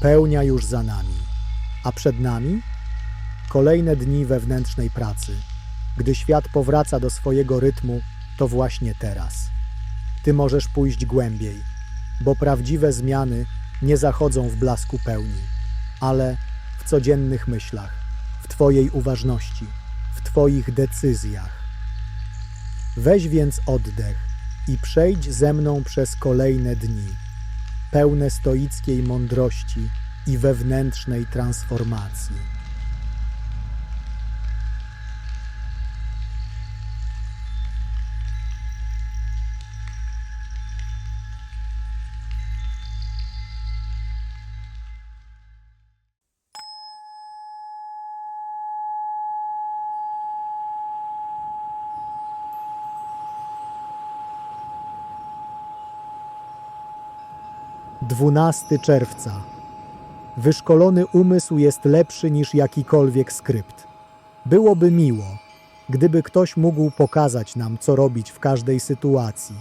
Pełnia już za nami, a przed nami kolejne dni wewnętrznej pracy. Gdy świat powraca do swojego rytmu, to właśnie teraz. Ty możesz pójść głębiej, bo prawdziwe zmiany nie zachodzą w blasku pełni, ale w codziennych myślach, w Twojej uważności, w Twoich decyzjach. Weź więc oddech i przejdź ze mną przez kolejne dni, pełne stoickiej mądrości i wewnętrznej transformacji. Dwunasty czerwca. Wyszkolony umysł jest lepszy niż jakikolwiek skrypt. Byłoby miło, gdyby ktoś mógł pokazać nam, co robić w każdej sytuacji,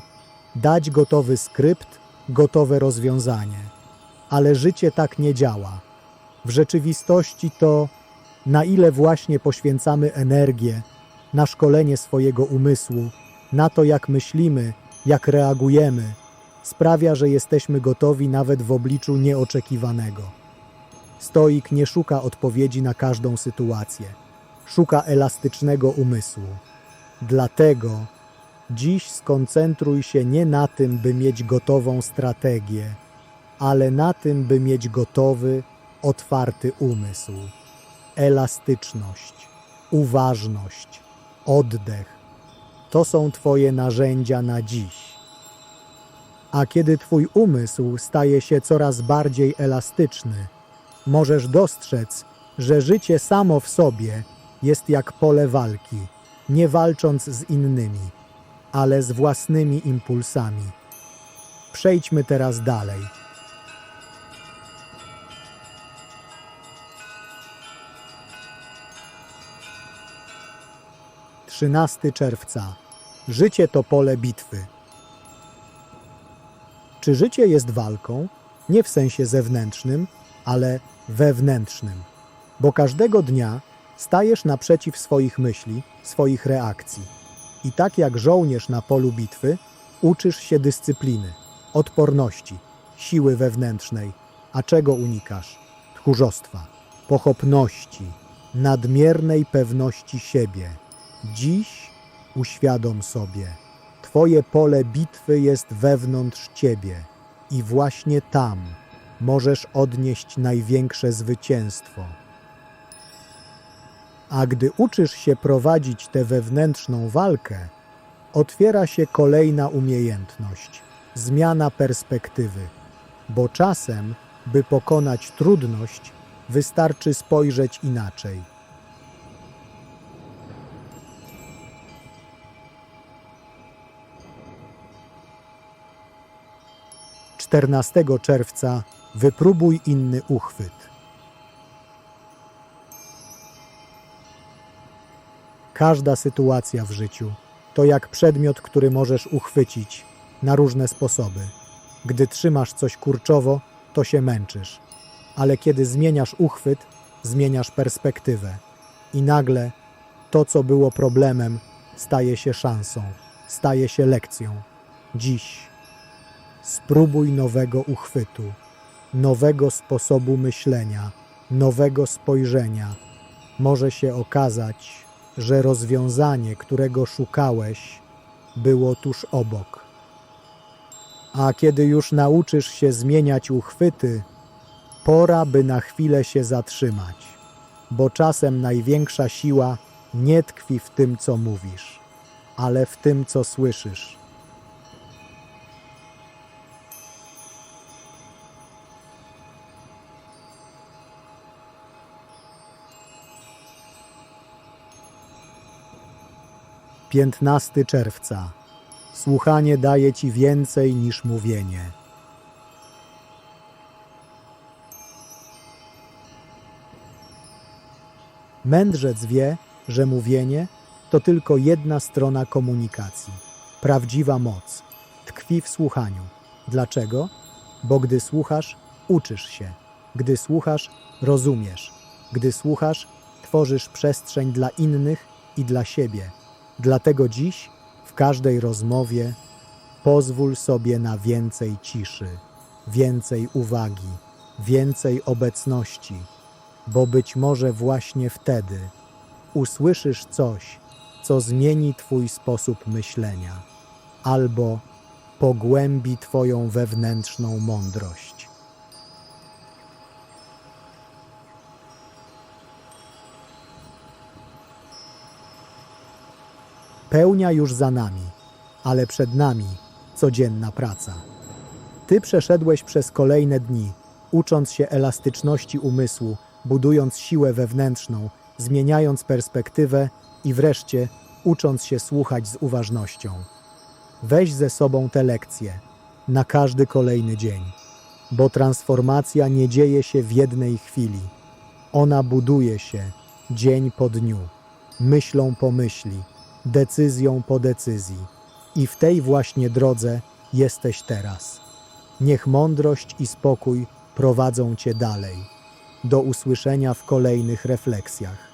dać gotowy skrypt, gotowe rozwiązanie. Ale życie tak nie działa. W rzeczywistości to, na ile właśnie poświęcamy energię na szkolenie swojego umysłu, na to, jak myślimy, jak reagujemy, sprawia, że jesteśmy gotowi nawet w obliczu nieoczekiwanego. Stoik nie szuka odpowiedzi na każdą sytuację, szuka elastycznego umysłu. Dlatego dziś skoncentruj się nie na tym, by mieć gotową strategię, ale na tym, by mieć gotowy, otwarty umysł. Elastyczność, uważność, oddech to są Twoje narzędzia na dziś. A kiedy Twój umysł staje się coraz bardziej elastyczny, możesz dostrzec, że życie samo w sobie jest jak pole walki, nie walcząc z innymi, ale z własnymi impulsami. Przejdźmy teraz dalej. Trzynasty czerwca. Życie to pole bitwy. Czy życie jest walką? Nie w sensie zewnętrznym, ale wewnętrznym. Bo każdego dnia stajesz naprzeciw swoich myśli, swoich reakcji. I tak jak żołnierz na polu bitwy, uczysz się dyscypliny, odporności, siły wewnętrznej. A czego unikasz? Tchórzostwa, pochopności, nadmiernej pewności siebie. Dziś uświadom sobie. Twoje pole bitwy jest wewnątrz ciebie i właśnie tam możesz odnieść największe zwycięstwo. A gdy uczysz się prowadzić tę wewnętrzną walkę, otwiera się kolejna umiejętność zmiana perspektywy, bo czasem, by pokonać trudność, wystarczy spojrzeć inaczej. 14 czerwca wypróbuj inny uchwyt. Każda sytuacja w życiu to jak przedmiot, który możesz uchwycić na różne sposoby. Gdy trzymasz coś kurczowo, to się męczysz, ale kiedy zmieniasz uchwyt, zmieniasz perspektywę i nagle to, co było problemem, staje się szansą, staje się lekcją. Dziś Spróbuj nowego uchwytu, nowego sposobu myślenia, nowego spojrzenia. Może się okazać, że rozwiązanie, którego szukałeś, było tuż obok. A kiedy już nauczysz się zmieniać uchwyty, pora, by na chwilę się zatrzymać, bo czasem największa siła nie tkwi w tym, co mówisz, ale w tym, co słyszysz. Piętnasty czerwca. Słuchanie daje ci więcej niż mówienie. Mędrzec wie, że mówienie to tylko jedna strona komunikacji. Prawdziwa moc tkwi w słuchaniu. Dlaczego? Bo gdy słuchasz, uczysz się. Gdy słuchasz, rozumiesz. Gdy słuchasz, tworzysz przestrzeń dla innych i dla siebie. Dlatego dziś, w każdej rozmowie, pozwól sobie na więcej ciszy, więcej uwagi, więcej obecności, bo być może właśnie wtedy usłyszysz coś, co zmieni Twój sposób myślenia albo pogłębi Twoją wewnętrzną mądrość. Pełnia już za nami, ale przed nami codzienna praca. Ty przeszedłeś przez kolejne dni, ucząc się elastyczności umysłu, budując siłę wewnętrzną, zmieniając perspektywę i wreszcie ucząc się słuchać z uważnością. Weź ze sobą te lekcje na każdy kolejny dzień, bo transformacja nie dzieje się w jednej chwili. Ona buduje się dzień po dniu, myślą po myśli, decyzją po decyzji. I w tej właśnie drodze jesteś teraz. Niech mądrość i spokój prowadzą cię dalej. Do usłyszenia w kolejnych refleksjach.